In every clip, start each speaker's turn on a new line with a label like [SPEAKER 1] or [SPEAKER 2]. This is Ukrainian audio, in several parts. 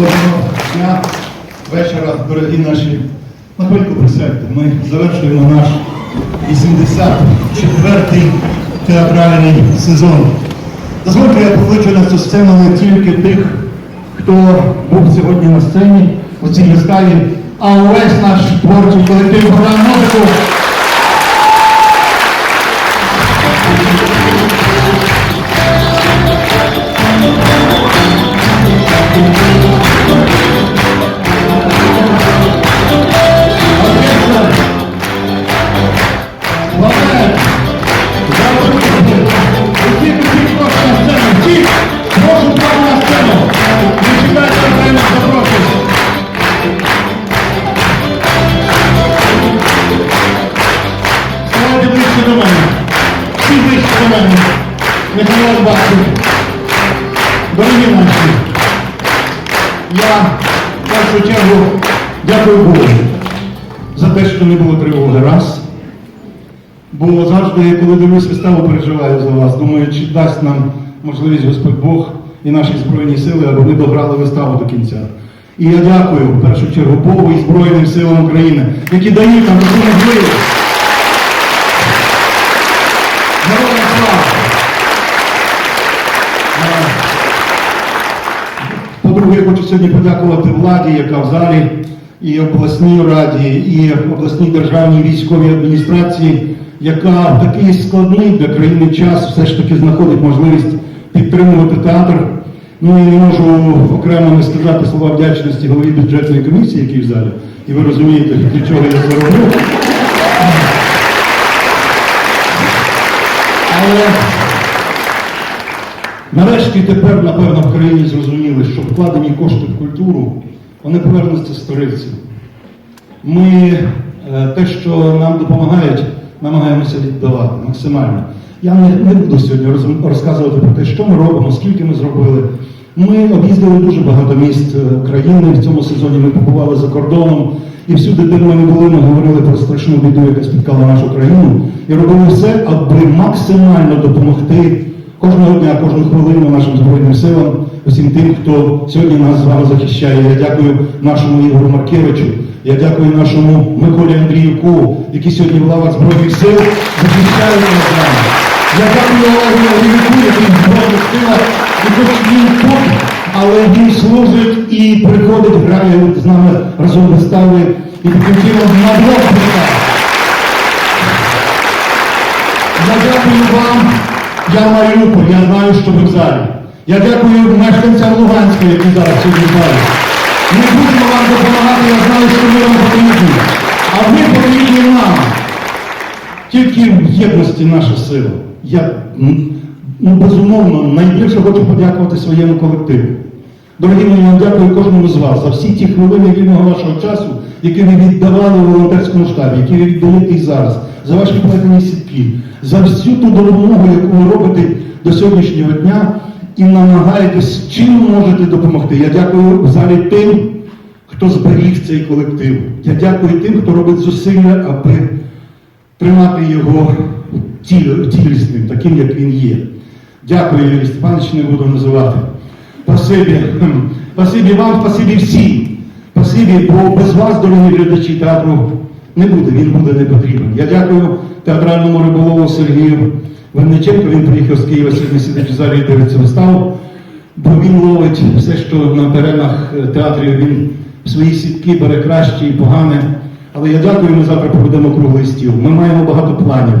[SPEAKER 1] Доброго дня, вечора, дорогі наші. На хвильку присядьте. Ми завершуємо наш 84-й театральний сезон. Дозвольте, я покличу на цю сцену не тільки тих, хто був сьогодні на сцені у цій виставі, а увесь наш творчий колектив програм музику. Я в першу чергу дякую Богу за те, що не було тривоги раз. Бо завжди, коли дивлюсь виставу, переживаю за вас. Думаю, чи дасть нам можливість Господь Бог і наші Збройні сили, аби ми добрали виставу до кінця. І я дякую в першу чергу Богу і Збройним силам України, які дають нам таку можливість. Героям слава! Е, По-друге, я хочу сьогодні подякувати владі, яка в залі, і обласній раді, і обласній державній військовій адміністрації, яка в такий складний для країни час все ж таки знаходить можливість підтримувати театр. Ну і не можу окремо не сказати слова вдячності голові бюджетної комісії, який в залі. І ви розумієте, для чого я це роблю. Але Нарешті тепер, напевно, в країні зрозуміли, що вкладені кошти в культуру, вони повернуться сторицею. Ми е, те, що нам допомагають, намагаємося віддавати максимально. Я не, не буду сьогодні розказувати про те, що ми робимо, скільки ми зробили. Ми об'їздили дуже багато міст е, України. В цьому сезоні ми побували за кордоном. І всюди, де ми не були, ми говорили про страшну біду, яка спіткала нашу країну, і робили все, аби максимально допомогти кожного дня, кожну хвилину нашим Збройним силам, усім тим, хто сьогодні нас з вами захищає. Я дякую нашому Ігорю Маркевичу, я дякую нашому Миколі Андріюку, який сьогодні в лавах Збройних сил захищає нас з вами. Я дякую Олегу Андріюку, який в Збройних силах, і він тут, але він служить і приходить, грає з нами разом вистави, і таким чином на двох виставах. Я дякую вам, я Маріуполь, я знаю, що ви в залі. Я дякую мешканцям Луганська, які зараз сьогодні залі. Ми будемо вам допомагати, я знаю, що ми вам потрібні. А ви потрібні нам. Тільки в єдності наша сила. Я ну, безумовно найбільше хочу подякувати своєму колективу. Дорогі мої, я дякую кожному з вас за всі ті хвилини вільного вашого часу, які ви віддавали в волонтерському штабі, які ви віддаєте і зараз, за ваші плетені сітки, за всю ту допомогу, яку ви робите до сьогоднішнього дня і намагаєтесь, чим можете допомогти. Я дякую в залі тим, хто зберіг цей колектив. Я дякую тим, хто робить зусилля, аби тримати його тіл- цілісним, таким, як він є. Дякую, Юрій Степанович, не буду називати. Спасибі. Спасибі вам, спасибі всім. Спасибі, бо без вас, дорогі глядачі театру, не буде, він буде не потрібен. Я дякую театральному риболову Сергію Винниченко, він приїхав з Києва, сьогодні сидить в залі і дивиться виставу, бо він ловить все, що на теренах е, театрів, він свої сітки бере краще і погане. Але я дякую, ми завтра проведемо круглий стіл. Ми маємо багато планів.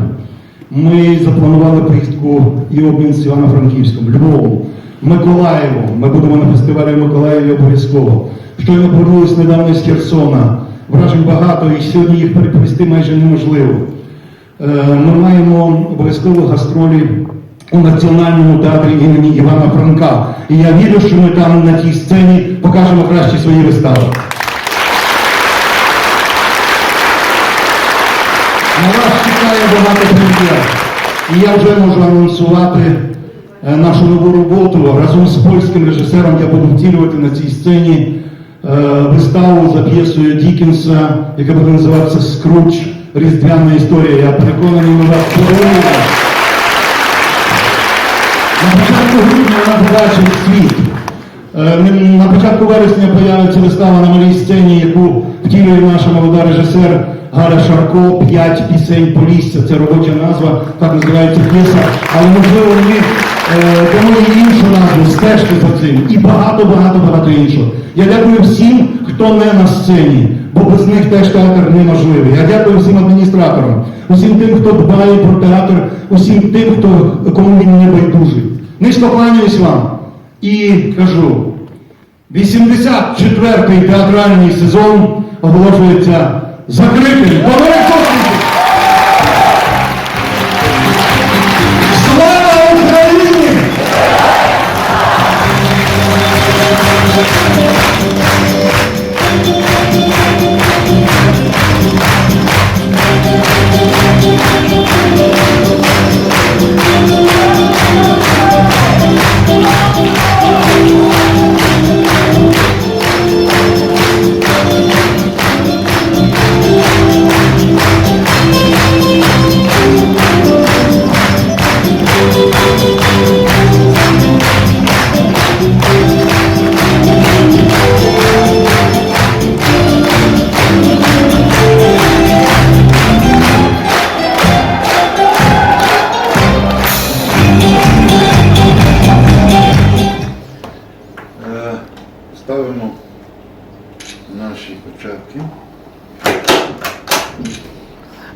[SPEAKER 1] Ми запланували поїздку і обмін з Івано-Франківськом, Львовом, Миколаєвом. Ми будемо на фестивалі в Миколаєві обов'язково. Щойно повернулись недавно з Херсона. Вражень багато, і сьогодні їх переповісти майже неможливо. Е, Ми маємо обов'язково гастролі у Національному театрі імені Івана Франка. І я вірю, що ми там на тій сцені покажемо кращі свої вистави. На вас чекає багато прем'єр. І я вже можу анонсувати е, нашу нову роботу. Разом з польським режисером я буду втілювати на цій сцені е, виставу за п'єсою Дікінса, яка буде називатися Скруч. Різдвяна історія. Я переконаний, вас подаруємо. На початку грудня вона побачить світ. Е, На початку вересня появиться вистава на малій сцені, яку втілює наша молода режисер Галя Шарко, п'ять пісень Полісся. Це робоча назва, так називається п'єса. Але можливо ми дамо їй іншу назву, стежки за цим. І багато, багато, багато іншого. Я дякую всім, хто не на сцені, без них теж театр неможливий. Я дякую всім адміністраторам, усім тим, хто дбає про театр, усім тим, хто кому він не байдужий. Низько кланяюсь вам і кажу. 84-й театральний сезон оголошується закритим.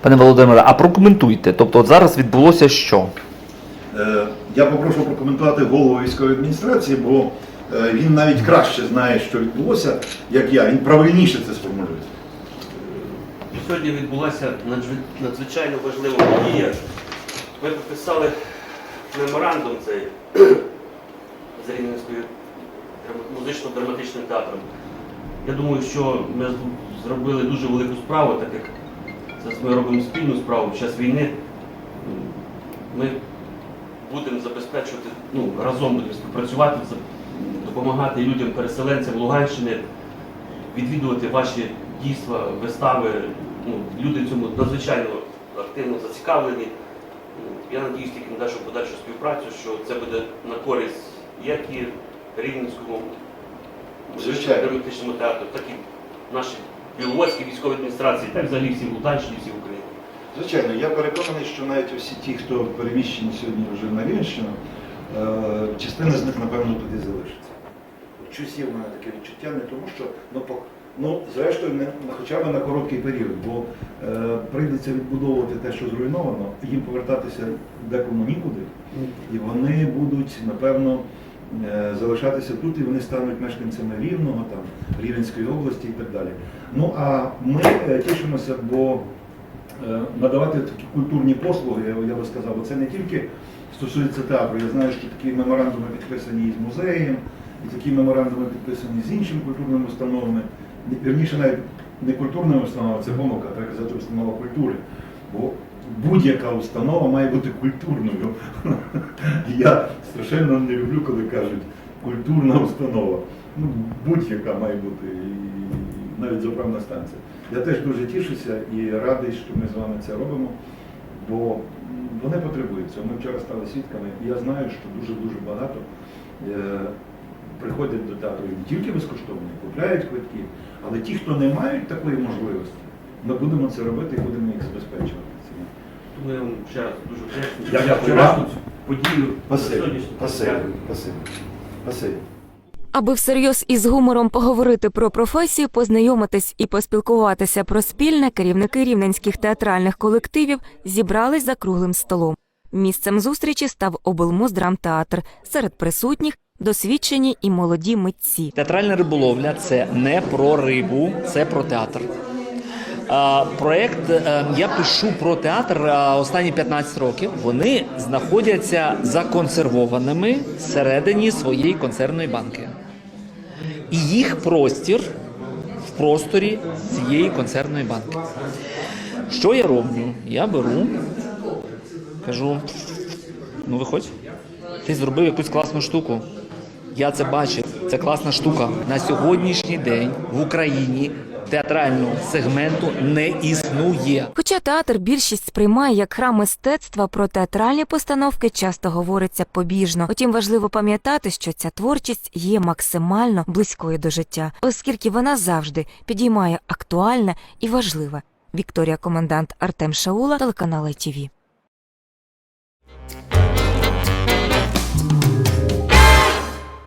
[SPEAKER 2] Пане Володимире, а прокоментуйте. Тобто, от зараз відбулося що?
[SPEAKER 3] Е, Я попрошу прокоментувати голову військової адміністрації, бо е, він навіть краще знає, що відбулося, як я. Він правильніше це сформулює.
[SPEAKER 4] Сьогодні відбулася надзвичайно важлива подія. Ми підписали меморандум цей з Рівненською музично-драматичним театром. Я думаю, що ми зробили дуже велику справу, так як зараз ми робимо спільну справу під час війни. Ми будемо забезпечувати, ну, разом будемо співпрацювати, допомагати людям-переселенцям Луганщини, відвідувати ваші дійства, вистави. Ну, люди в цьому надзвичайно активно зацікавлені. Я надіюсь тільки на нашу подальшу співпрацю, що це буде на користь як і Рівненському
[SPEAKER 3] Звичайно.
[SPEAKER 4] драматичному театру, так і нашій Біловодській військовій адміністрації, так і взагалі всій Луганщині, всій Україні.
[SPEAKER 3] Звичайно, я переконаний, що навіть усі ті, хто переміщені сьогодні вже на Рівненщину, е, частина з них, напевно, туди залишиться. Є в мене таке відчуття, не тому що, ну, по- ну зрештою, не, хоча б на короткий період, бо е, прийдеться відбудовувати те, що зруйновано, їм повертатися декому нікуди, і вони будуть, напевно, залишатися тут, і вони стануть мешканцями Рівного, там, Рівненської області і так далі. Ну а ми е, тішимося, бо Е, надавати такі культурні послуги, я, би сказав, це не тільки стосується театру. Я знаю, що такі меморандуми підписані і з музеєм, і такі меморандуми підписані з іншими культурними установами. Вірніше, навіть не культурними установами, це помилка, треба казати установа культури. Бо будь-яка установа має бути культурною. Я страшенно не люблю, коли кажуть культурна установа. Ну, будь-яка має бути, навіть заправна станція. Я теж дуже тішуся і радий, що ми з вами це робимо, бо вони потребують цього. Ми вчора стали свідками, і я знаю, що дуже-дуже багато е, приходять до театру не тільки безкоштовно, купляють квитки, але ті, хто не мають такої можливості, ми будемо це робити і будемо їх забезпечувати.
[SPEAKER 4] Вам ще раз дуже вдячний
[SPEAKER 3] Я
[SPEAKER 4] цю подію.
[SPEAKER 3] спасибі.
[SPEAKER 5] Аби всерйоз із гумором поговорити про професію, познайомитись і поспілкуватися про спільне, керівники рівненських театральних колективів зібрались за круглим столом. Місцем зустрічі став облмуздрамтеатр. Серед присутніх досвідчені і молоді митці.
[SPEAKER 2] Театральна риболовля це не про рибу, це про театр. А, проект е, я пишу про театр останні 15 років. Вони знаходяться законсервованими всередині своєї консервної банки. І їх простір в просторі цієї консервної банки. Що я роблю? Я беру, кажу: ну виходь, ти зробив якусь класну штуку. Я це бачив. Це класна штука. На сьогоднішній день в Україні театрального сегменту не існує.
[SPEAKER 5] Хоча театр більшість сприймає як храм мистецтва, про театральні постановки часто говориться побіжно. Утім, важливо пам'ятати, що ця творчість є максимально близькою до життя, оскільки вона завжди підіймає актуальне і важливе. Вікторія Комендант Артем Шаула, телеканал ITV.